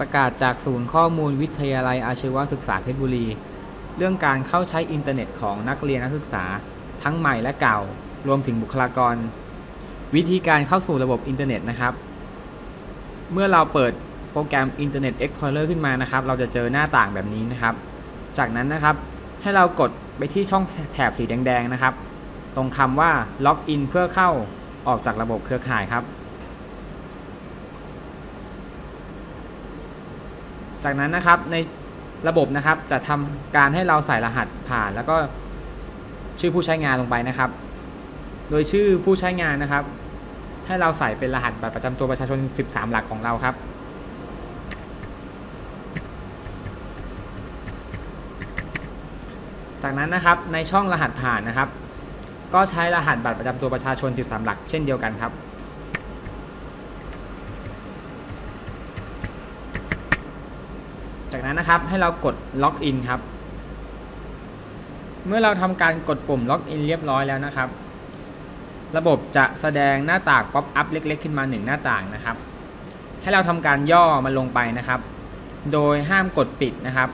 ประกาศจากศูนย์ข้อมูลวิทยาลัยอาชีวศึกษาเพชรบุรี เรื่องการเข้าใช้อินเทอร์เน็ตของนักเรียนนักศึกษา ทั้งใหม่และเก่า รวมถึงบุคลากร วิธีการเข้าสู่ระบบอินเทอร์เน็ตนะครับ เมื่อเราเปิดโปรแกรม Internet Explorer ขึ้นมานะครับ เราจะเจอหน้าต่างแบบนี้นะครับ จากนั้นนะครับ ให้เรากดไปที่ช่องแถบสีแดงๆนะครับ ตรงคำว่าล็อกอินเพื่อเข้าออกจากระบบเครือข่ายครับ จากนั้นนะครับในระบบนะครับจะทำการให้เราใส่รหัสผ่านแล้วก็ชื่อผู้ใช้งานลงไปนะครับ โดยชื่อผู้ใช้งานนะครับ ให้เราใส่เป็นรหัสบัตรประจำตัวประชาชน 13 หลักของเราครับ จากนั้นนะครับในช่องรหัสผ่านนะครับ ก็ใช้รหัสบัตรประจำตัวประชาชน 13 หลัก เช่นเดียวกันครับ จากนั้นนะครับให้เรากดล็อกอินครับ เมื่อเราทำการกดปุ่มล็อกอินเรียบร้อยแล้วนะครับ ระบบจะแสดงหน้าต่างป๊อปอัพเล็ก ๆ ขึ้นมา 1 หน้าต่างนะครับ ให้เราทำการย่อมันลงไปนะครับ โดยห้ามกดปิดนะครับ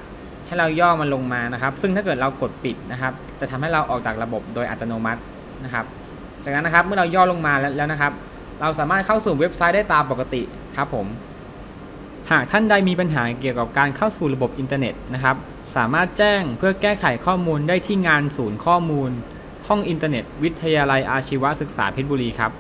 ให้เราย่อมันลงมานะครับ ซึ่งถ้าเกิดเรากดปิดนะครับ จะทำให้เราออกจากระบบโดยอัตโนมัตินะครับ จากนั้นนะครับเมื่อเราย่อลงมาแล้วแล้วนะครับ เราสามารถเข้าสู่เว็บไซต์ได้ตามปกติครับผม หากท่านใดมีปัญหาเกี่ยวกับการเข้าสู่ระบบอินเทอร์เน็ตนะครับ สามารถแจ้งเพื่อแก้ไขข้อมูลได้ที่งานศูนย์ข้อมูล ห้องอินเทอร์เน็ต วิทยาลัยอาชีวศึกษาเพชรบุรีครับ